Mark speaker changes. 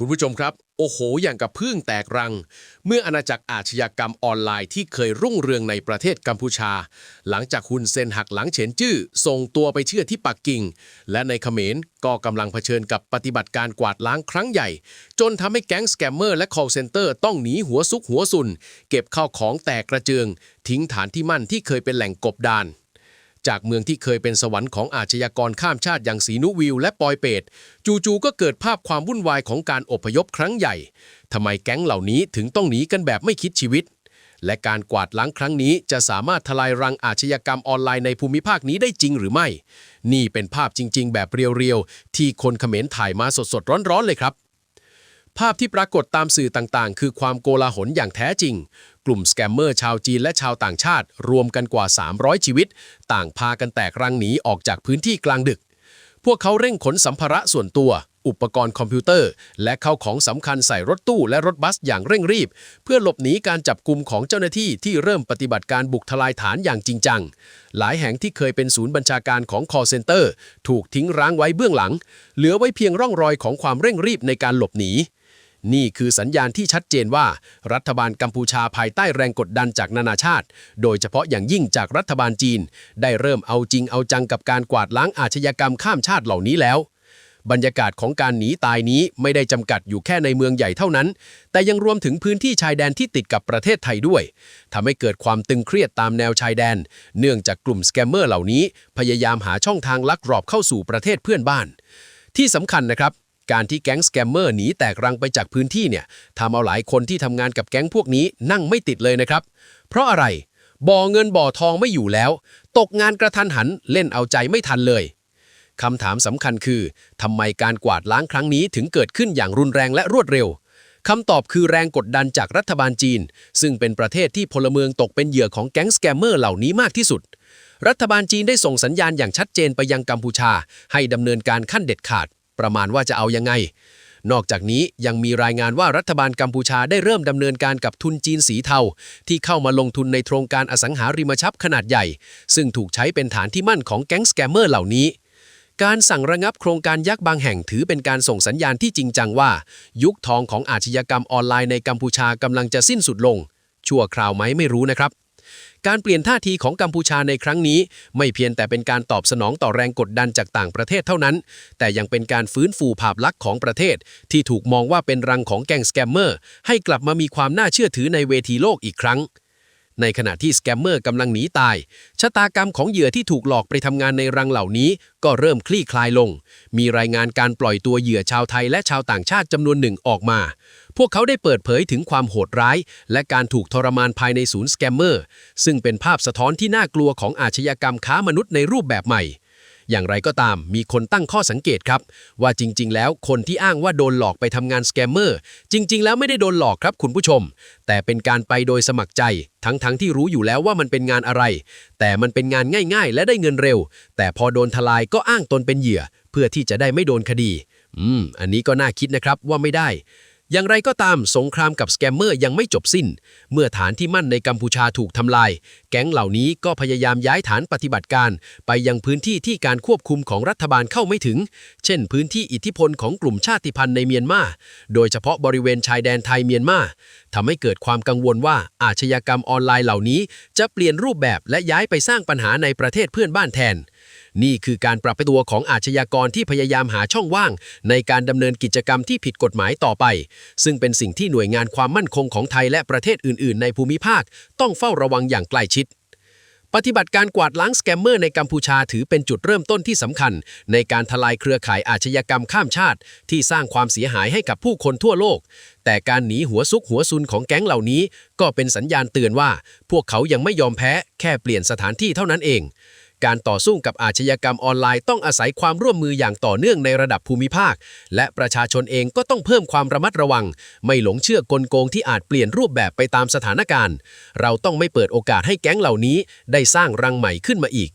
Speaker 1: คุณผู้ชมครับ โอ้โห อย่างกับพึ่งแตกรัง เมื่ออาณาจักรอาชญากรรมออนไลน์ที่เคยรุ่งเรืองในประเทศกัมพูชา หลังจากฮุนเซนหักหลังเฉินจื้อส่งตัวไปเชื่อที่ปักกิ่ง และในเขมรก็กำลังเผชิญกับปฏิบัติการกวาดล้างครั้งใหญ่ จนทำให้แก๊งสแกมเมอร์และ call center ต้องหนีหัวซุกหัวซุน เก็บข้าวของแตกกระเจิง ทิ้งฐานที่มั่นที่เคยเป็นแหล่งกบดาน จากเมืองที่เคยเป็นสวรรค์ของอาชญากรข้ามชาติอย่างสีนุวิวและปอยเปตจู่ๆก็เกิดภาพความวุ่นวายของการอพยพครั้งใหญ่ทำไมแก๊งเหล่านี้ถึงต้องหนีกันแบบไม่คิดชีวิต และการกวาดล้างครั้งนี้จะสามารถทลายรังอาชญากรรมออนไลน์ในภูมิภาคนี้ได้จริงหรือไม่ นี่เป็นภาพจริง ๆ แบบเรียวๆที่คนเขมรถ่ายมาสดๆร้อนๆเลยครับ ภาพที่ปรากฏตามสื่อต่างๆ คือความโกลาหลอย่างแท้จริง กลุ่มสแกมเมอร์ชาวจีนและชาวต่างชาติ รวมกันกว่า 300 ชีวิต ต่างพากันแตกรังหนีออกจากพื้นที่กลางดึก พวกเขาเร่งขนสัมภาระส่วนตัว อุปกรณ์คอมพิวเตอร์ และเข้าของสำคัญใส่รถตู้และรถบัสอย่างเร่งรีบ เพื่อหลบหนีการจับกลุ่มของเจ้าหน้าที่ที่เริ่มปฏิบัติการบุกทลายฐานอย่างจริงจัง หลายแห่งที่เคยเป็นศูนย์บัญชาการของ call center ถูกทิ้งร้างไว้เบื้องหลัง เหลือไว้เพียงร่องรอยของความเร่งรีบในการหลบหนี นี่คือสัญญาณที่ชัดเจนว่า รัฐบาลกัมพูชาภายใต้แรงกดดันจากนานาชาติ โดยเฉพาะอย่างยิ่งจากรัฐบาลจีน ได้เริ่มเอาจริงเอาจังกับการกวาดล้างอาชญากรรมข้ามชาติเหล่านี้แล้ว บรรยากาศของการหนีตายนี้ไม่ได้จำกัดอยู่แค่ในเมืองใหญ่เท่านั้น แต่ยังรวมถึงพื้นที่ชายแดนที่ติดกับประเทศไทยด้วยทำให้เกิดความตึงเครียดตามแนวชายแดน เนื่องจากกลุ่มสแกมเมอร์เหล่านี้ พยายามหาช่องทางลักลอบเข้าสู่ประเทศเพื่อนบ้าน ที่สำคัญนะครับ การที่แก๊งสแกมเมอร์หนีแตกรังไปจากพื้นที่เนี่ยทำเอาหลายคนที่ทำงานกับแก๊งพวกนี้นั่งไม่ติดเลยนะครับ เพราะอะไร บ่อเงินบ่อทองไม่อยู่แล้ว ตกงานกระทันหันเล่นเอาใจไม่ทันเลยคำถามสำคัญคือทำไมการกวาดล้างครั้งนี้ถึงเกิดขึ้นอย่างรุนแรงและรวดเร็วคำตอบคือแรงกดดันจากรัฐบาลจีน ซึ่งเป็นประเทศที่พลเมืองตกเป็นเหยื่อของแก๊งสแกมเมอร์เหล่านี้มากที่สุด รัฐบาลจีนได้ส่งสัญญาณอย่างชัดเจนไปยังกัมพูชา ให้ดำเนินการขั้นเด็ดขาด ประมาณว่าจะเอายังไง นอกจากนี้ยังมีรายงานว่ารัฐบาลกัมพูชาได้เริ่มดำเนินการกับทุนจีนสีเทา ที่เข้ามาลงทุนในโครงการอสังหาริมทรัพย์ขนาดใหญ่ ซึ่งถูกใช้เป็นฐานที่มั่นของแก๊งสแกมเมอร์เหล่านี้การสั่งระงับโครงการยักษ์บางแห่งถือเป็นการส่งสัญญาณที่จริงจังว่า ยุคทองของอาชญากรรมออนไลน์ในกัมพูชากำลังจะสิ้นสุดลง ชั่วคราวไหมไม่รู้นะครับ การเปลี่ยนท่าทีของกัมพูชาในครั้งนี้ ไม่เพียงแต่เป็นการตอบสนองต่อแรงกดดันจากต่างประเทศเท่านั้น แต่ยังเป็นการฟื้นฟูภาพลักษณ์ของประเทศ ที่ถูกมองว่าเป็นรังของแก๊งสแกมเมอร์ ให้กลับมามีความน่าเชื่อถือในเวทีโลกอีกครั้ง ในขณะที่สแกมเมอร์กำลังหนีตาย ชะตากรรมของเหยื่อที่ถูกหลอกไปทำงานในรังเหล่านี้ก็เริ่มคลี่คลายลง มีรายงานการปล่อยตัวเหยื่อชาวไทยและชาวต่างชาติจำนวนหนึ่งออกมา พวกเขาได้เปิดเผยถึงความโหดร้าย และการถูกทรมานภายในศูนย์สแกมเมอร์ ซึ่งเป็นภาพสะท้อนที่น่ากลัวของอาชญากรรมค้ามนุษย์ในรูปแบบใหม่ อย่างไรก็ตาม มีคนตั้งข้อสังเกตครับ ว่าจริง ๆ แล้วคนที่อ้างว่าโดนหลอกไปทำงานสแกมเมอร์จริง ๆ แล้วไม่ได้โดนหลอกครับคุณผู้ชม แต่เป็นการไปโดยสมัครใจ ทั้งๆทที่รู้อยู่แล้วว่ามันเป็นงานอะไร แต่มันเป็นงานง่าย ๆ และได้เงินเร็ว แต่พอโดนทลายก็อ้างตนเป็นเหยื่อ เพื่อที่จะได้ไม่โดนคดี อืม อันนี้ก็น่าคิดนะครับว่าไม่ได้ อย่างไรก็ตามสงครามกับสแกมเมอร์ยังไม่จบสิ้น เมื่อฐานที่มั่นในกัมพูชาถูกทำลาย แก๊งเหล่านี้ก็พยายามย้ายฐานปฏิบัติการ ไปยังพื้นที่ที่การควบคุมของรัฐบาลเข้าไม่ถึง เช่น พื้นที่อิทธิพลของกลุ่มชาติพันธุ์ในเมียนมา โดยเฉพาะบริเวณชายแดนไทยเมียนมาทำให้เกิดความกังวลว่าอาชญากรรมออนไลน์เหล่านี้ จะเปลี่ยนรูปแบบและย้ายไปสร้างปัญหาในประเทศเพื่อนบ้านแทน นี่คือการปรับตัวของอาชญากรที่พยายามหาช่องว่าง ในการดำเนินกิจกรรมที่ผิดกฎหมายต่อไป ซึ่งเป็นสิ่งที่หน่วยงานความมั่นคงของไทยและประเทศอื่น ๆ ในภูมิภาค ต้องเฝ้าระวังอย่างใกล้ชิดปฏิบัติการกวาดล้างสแกมเมอร์ในกัมพูชาถือเป็นจุดเริ่มต้นที่สำคัญ ในการทลายเครือข่ายอาชญากรรมข้ามชาติ ที่สร้างความเสียหายให้กับผู้คนทั่วโลก แต่การหนีหัวซุกหัวซุนของแก๊งเหล่านี้ ก็เป็นสัญญาณเตือนว่า พวกเขายังไม่ยอมแพ้ แค่เปลี่ยนสถานที่เท่านั้นเอง การต่อสู้กับอาชญากรรมออนไลน์ต้องอาศัยความร่วมมืออย่างต่อเนื่องในระดับภูมิภาค และประชาชนเองก็ต้องเพิ่มความระมัดระวัง ไม่หลงเชื่อกลโกงที่อาจเปลี่ยนรูปแบบไปตามสถานการณ์ เราต้องไม่เปิดโอกาสให้แก๊งเหล่านี้ได้สร้างรังใหม่ขึ้นมาอีก